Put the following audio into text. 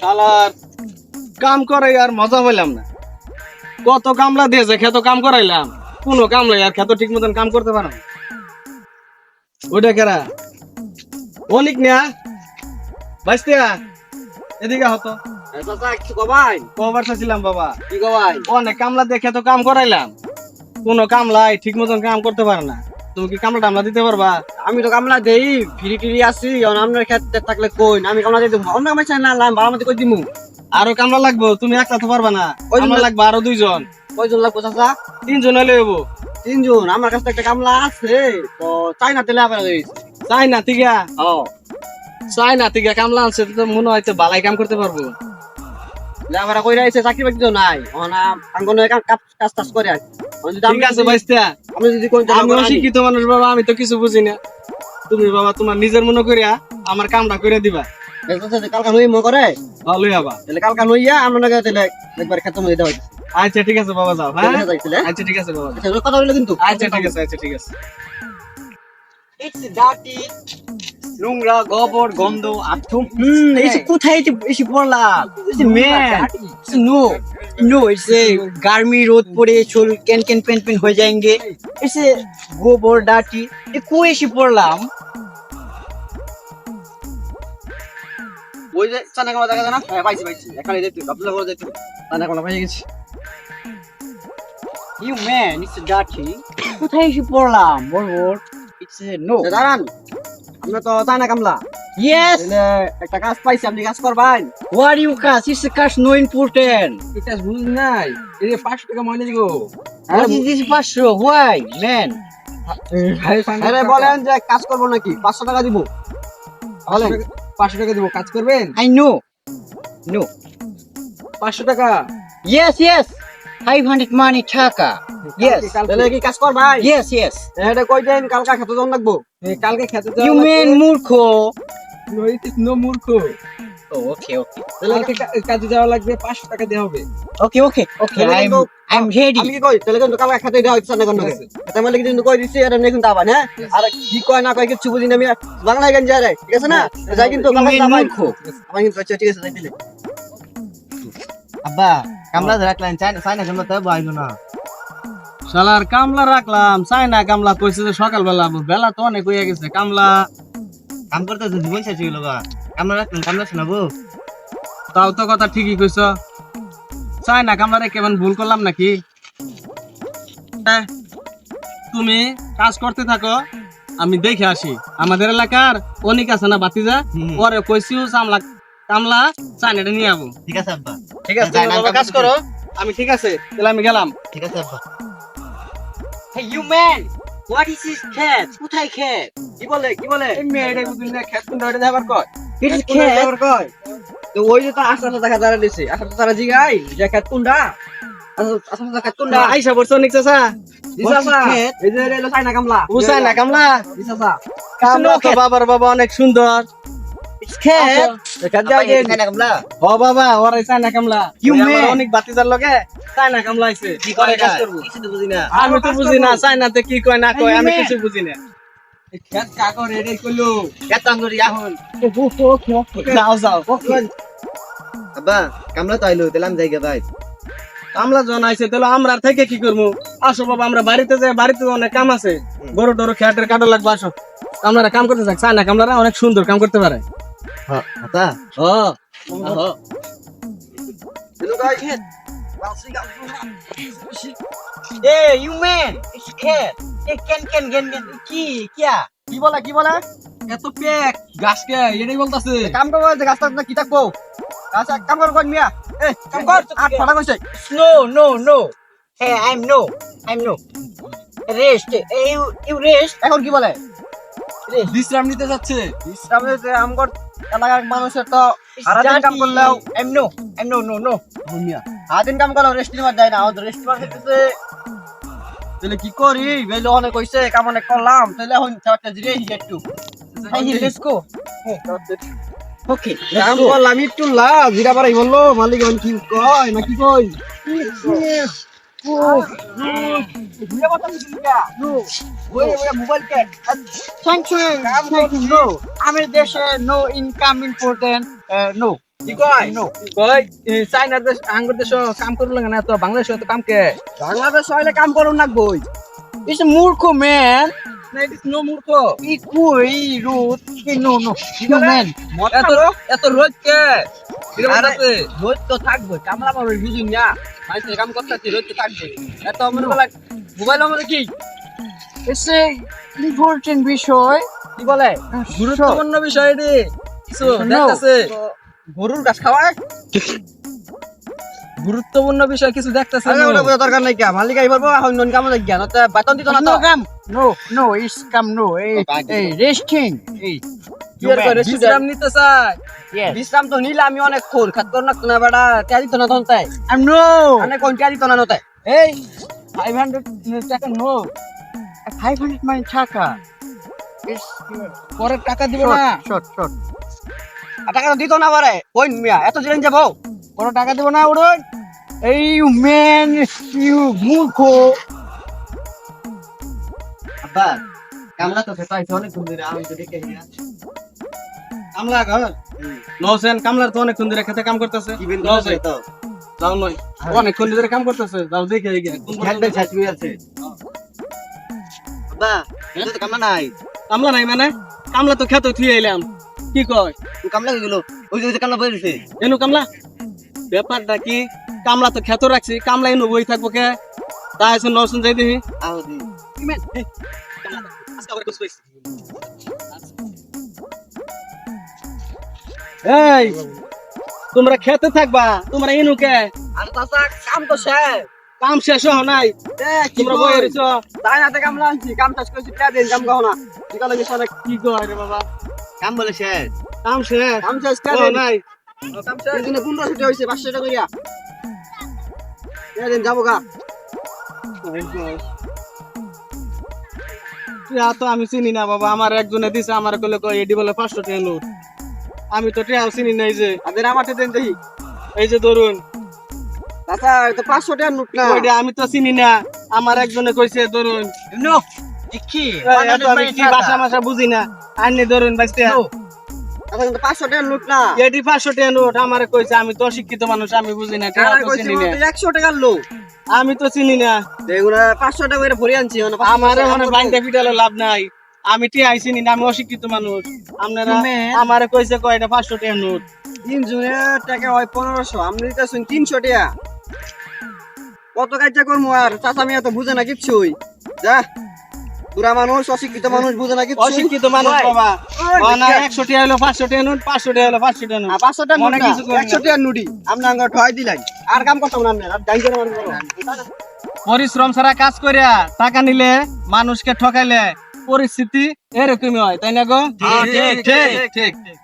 শালার কাম করে আর মজা হইলাম না। কত কামলা দিয়েছে খেত কাম করাইলাম। কোনো কামলাই আর খেত ঠিক মতন কাম করতে পারো ওইটা কেরা? অনেক নেয়া বাইস্তিয়া এদিকে হতো কবার ছিলাম বাবা। কি কবাই? অনেক কামলা দেখে তো কাম করাইলাম। কোনো কামলাই ঠিক মতন কাম করতে পারে না। তুমি কি কামলা টামলা দিতে পারবা? আমি তো কামলা দেই ফিরি আসি এখন আপনার ক্ষেত্রে থাকলে কই আমি কামলা দেবো। অন্য কামাই চাই না লাম ভাড়া মতো কই দিমু? আরও কামলা লাগবো তুমি একলা তো পারবা না। ওই কামলা লাগবে আরও দুইজন। কয়জন লাগবো চাচা? তিনজন হলে হব তিনজন? আমার কাছে একটা কামলা আছে। তো চাই না তেলে আবার চাই না তিগা। ও চাই না তিগা কামলা আছে তো মনে হয় তো বালাই কাম করতে পারব। লেবারা কইরা আইছে চাকরি বাকরি তো নাই। ওনা আঙ্গনে কাজ কাজ টাজ করে যদি ঠিক আছে বাইস্তা। আমি যদি কোন আমি শিক্ষিত মানুষ বাবা আমি তো কিছু বুঝি না। তুমি বাবা তোমার নিজের মনে করিয়া আমার কামটা করে দিবা। কালকা নই মো করে ভালোই হবা তাহলে কালকা নইয়া আমরা নাকি তাহলে একবার খেতে মধ্যে দেওয়া আচ্ছা ঠিক আছে বাবা যাও হ্যাঁ? আচ্ছা ঠিক আছে বাবা। আচ্ছা কথা বলে কিন্তু। আচ্ছা ঠিক আছে আচ্ছা ঠিক আছে। ইটস ডার্টি নোংরা গোবর গন্ধ আথম। হুম এই যে হ্যাঁ। কোথায় যে বেশি পড়লাম ম্যান। নো নো এসে গার্মি রোদ পড়ে চুল ক্যান ক্যান পেন পেন হয়ে যায়গে। এসে গোবর ডাটি এ কো এসে পড়লাম? ওই যে চানা কামা দেখা যায় হ্যাঁ পাইছি পাইছি। এখানে যেতে গাবলা করে যেতে চানা কামা পেয়ে গেছি। ইউ ম্যান ইটস ডাটি কোথায় এসে পড়লাম? বড় বড় ইটস নো দাঁড়ান। আমরা তো চানা কামলা। ইয়েস একটা কাজ পাইছি আপনি কাজ করবেন। হোয়াট ইউ কাজ? ইটস কাজ নো ইম্পর্টেন্ট এটা বুঝ নাই। এই পাঁচশো টাকা ময়না দিব। হোয়াই ম্যান আরে বলেন যে কাজ করব নাকি? পাঁচশো টাকা দিব। বলেন। পাঁচশো টাকা দিব। কাজ করবেন? আই নো নো পাঁচশো টাকা। Yes yes five hundred money টাকা। ইয়েস তাহলে কি কাজ করবা? ইয়েস ইয়েস এটা কই দেন? কালকা খেতে জন লাগবো? কালকে খেতে ইউ মেন মূর্খ? নো মূর্খ। ওকে ওকে কা- কাজে যাওয়া লাগবে পাঁচশো টাকা দেওয়া হবে। Okay okay okay I am I am ready আমি কি কই? তাহলে কিন্তু কালকা খেতে দেওয়া হচ্ছে না আছে। এটা মানে কিন্তু কই দিছি? এটা নেই কিন্তু আবার হ্যাঁ? আর কি কয় না কয় কিছু বুঝি না আমি। বাংলায় গান যায় ঠিক আছে না? যাই কিন্তু কালকা যাবাই আমার কিন্তু আচ্ছা ঠিক আছে যাই দিলে আব্বা কামলা রাখলেন চাইনা চাইনা কামলা তো বাইলো না। শালার কামলা রাখলাম চাই না কামলা কইছে যে সকালবেলা বেলা তো অনেক হয়ে গেছে কামলা। কাম করতে জীবন শেষ হয়ে গা। কামলা রাখলেন কামলা শোনাবো তাও তো কথা ঠিকই কইছ। চাই না কামলা রে কেমন ভুল করলাম নাকি? হ্যাঁ, তুমি কাজ করতে থাকো আমি দেখে আসি। আমাদের এলাকার অনেক আছে না বাতিজা। পরে কইছিও কামলা কামলা চাইনাটা নিয়ে যাব ঠিক আছে আব্বা। ঠিক আছে যাই তুমি বাবা কাজ করো আমি ঠিক আছে তাহলে আমি গেলাম ঠিক আছে আব্বা you man, what is this cat? কোথায়? কি বলে কি বলে? এই মেয়েটা বুঝলি না খেত কোনটা ওটা দেখাবার কয়. কয়। তো ওই যে তো দেখা যারা দিছে তারা জিগাই যে কোনটা? কোনটা? আইসা বলছো নিক চাচা? এই যে চাইনা কামলা। না কামলা কামলা তো বাবার বাবা অনেক সুন্দর কামলা। ও বাবা. অনেক বাতিজার লগে চায় কামলা আইছে। কি করে কাজ কাজ করব কিছু তো বুঝি না। আমি তো বুঝি না চায়নাতে কি কয় না কয় আমি কিছু বুঝি না। খেত কাকর এটাই কইলো? এত আঙ্গুর এখন যাও যাও। আব্বা কামলা তো আইলো তাহলে আমি যাই গে ভাই কামলা জন আইছে তাহলে আমরা থেকে কি করব আসো বাবা আমরা বাড়িতে যাই বাড়িতে অনেক কাম আছে। গরু টরু খেয়াটের কাটা লাগবে আসো। আমরা কাম করতে থাক চায় না কামলারা অনেক সুন্দর কাম করতে পারে। আতা ও Hey you man, it's cat. Hey can can can can কি কিয়া? কি বলে কি বলে? এত পেক গাছ কে এটাই বলতাছে কাম করব যে গাছটা না কি থাকব? গাছ কাম কর কর মিয়া। এই কাম কর আট ফাটা কইছে। No no no. Hey I'm no. I'm no. Rest. এই ইউ ইউ রেস্ট এখন কি বলে? বিশ্রাম নিতে যাচ্ছে বিশ্রামে যে আমগর এলাকার মানুষের তো সারাদিন কাম করলেও am no am no no no সারাদিন কাম করলেও রেস্ট নিবার যায় না আমাদের রেস্ট নিবার ক্ষেত্রে তাহলে কি করি? বেলে অনেক কইছে কাম অনেক করলাম তাহলে এখন চারটা জিরে হিজে একটু। হাই হি লেটস গো ওকে কাম করলাম একটু লা জিরা পারাই বলল মালিক কি কয় না কি কই নো আমার দেশে নো ইনকাম ইম্পর্টেন্ট নো চাইনার দেশ আঙ্গুর দেশ কাম না তো বাংলাদেশ তো কাম কে বাংলাদেশ হইলে কাম করুন না বই ইস মূর্খ ম্যান না ইট ইজ নো মূর্খ ই কই নো নো ম্যান এত এত রোজ কে রোজ তো থাকবে? কামলা পাবে বুঝুন না মাইসে কাম করতেছি রোজ তো থাকবে। এত মনে বলা মোবাইল আমাদের কি? এসে ইম্পর্টেন্ট বিষয়। কি বলে? গুরুত্বপূর্ণ বিষয় রে কিছু দেখতেছে? গরুর ঘাস খাওয়ায়? গুরুত্বপূর্ণ বিষয় কিছু দেখতেছে আরে ওটা বোঝা দরকার নাই কে? মালিক আই পারব এখন নন কাম লাগি না তো বেতন দিত না তো? কাম নো নো ইস কাম নো এই রেস্টিং এই কি করে? নিতে চাই বিশ্রাম তো নিলে আমি অনেক খোর খাত কর না না বেটা টিয়া দিত না তখন তাই। আই নো মানে কোন টিয়া দিত না নতাই এই 500 টাকা নো ফাইভ হান্ড্রেড টাকা। পরে টাকা দিব না। শর্ট আর টাকা তো দিত না পারে। ওই মিয়া এত জিরেন যাব পরে টাকা দিব না উড়ন এই ম্যান ইউ মূর্খ। আব্বা কামলা তো আইছে অনেক সুন্দর আমি তো দেখে কামলা ঘর? নৌসেন কামলার তো অনেকক্ষণ ধরে খেতে কাম করতেছে। যাও নয় অনেকক্ষণ ধরে কাম করতেছে। যাও দেখে আছে। আব্বা কামলা নাই। কামলা নাই মানে? কামলা তো খেতে থুয়ে এলাম। কি কয়? কামলা গেল? ওই যে কামলা বই রইছে এনু কামলা? ব্যাপারটা কি? কামলা তো খেতে রাখছি। কামলা এনু বই থাকব কে? তা আছে নৌসেন যাই দেখি। আও দি এই তোমরা খেতে থাকবা তোমরা এনু কে আর চাচা কাম তো শেষ। কাম শেষ হও নাই। তোমরা বই রইছো তাই না কাম লাঞ্চি কাম শেষ করেছি টিয়া দিন কাম গাও না। ঠিক সরে কি কয় রে বাবা? কাম বলে শেষ। কাম শেষ। কাম শেষ দিন। নাই। কাম শেষ। দিনে পনেরো ছুটি হয়েছে পাঁচশো টাকা করিয়া টিয়া দিন যাব গা। তো আমি চিনি না বাবা আমার একজনে দিছে আমার কইলে কয় এডি বলে পাঁচশো টাকা নোট আমি তো টিয়াও চিনি নাই যে। তাদের আমার দিন দেখি। এই যে ধরুন। চাচা তো পাঁচশো টাকার নোট না? ওইটা আমি তো চিনি না। আমার একজনে কইছে ধরুন। নো কি আমি কি ভাষা মাসা বুঝি না। আইনি ধরুন পাঁচশো টাকার নোট না? পাঁচশো নোট। আমার কইছে আমি তো শিক্ষিত মানুষ আমি বুঝি না তো একশো টাকার লোক আমি তো চিনি না। এগুলা পাঁচশো টাকা করে ভরে আনছি আমার মানে। পিটালে লাভ নাই। আমি টিয়া চিনি না আমি অশিক্ষিত মানুষ। আপনারা আমারে কইছে কয়টা পাঁচশো টাকা নোট। তিন জনের টাকা হয় পনেরোশো আপনি দিতেছেন তিনশো টাকা কত কাজটা করব আর? চাচা মিয়া তো বুঝে না কিচ্ছুই। যা বুড়া মানুষ অশিক্ষিত মানুষ বুঝে না কিচ্ছু অশিক্ষিত মানুষ বাবা। না দেখ। একশো টাকা হলো পাঁচশো টাকা নোট পাঁচশো টাকা হলো পাঁচশো টাকা নোট। আর পাঁচশো টাকা মনে নোট না, কিছু করেন না। একশো টাকার নুডি আপনি আঙ্গ ঠয় দিলাই আর কাম করতাম না আর ডাইন করে মানুষ পরিশ্রম ছাড়া কাজ করিয়া টাকা নিলে মানুষকে ঠকাইলে পরিস্থিতি এরকমই হয় তাই না গো? হ্যাঁ, ঠিক, ঠিক, ঠিক। ঠিক।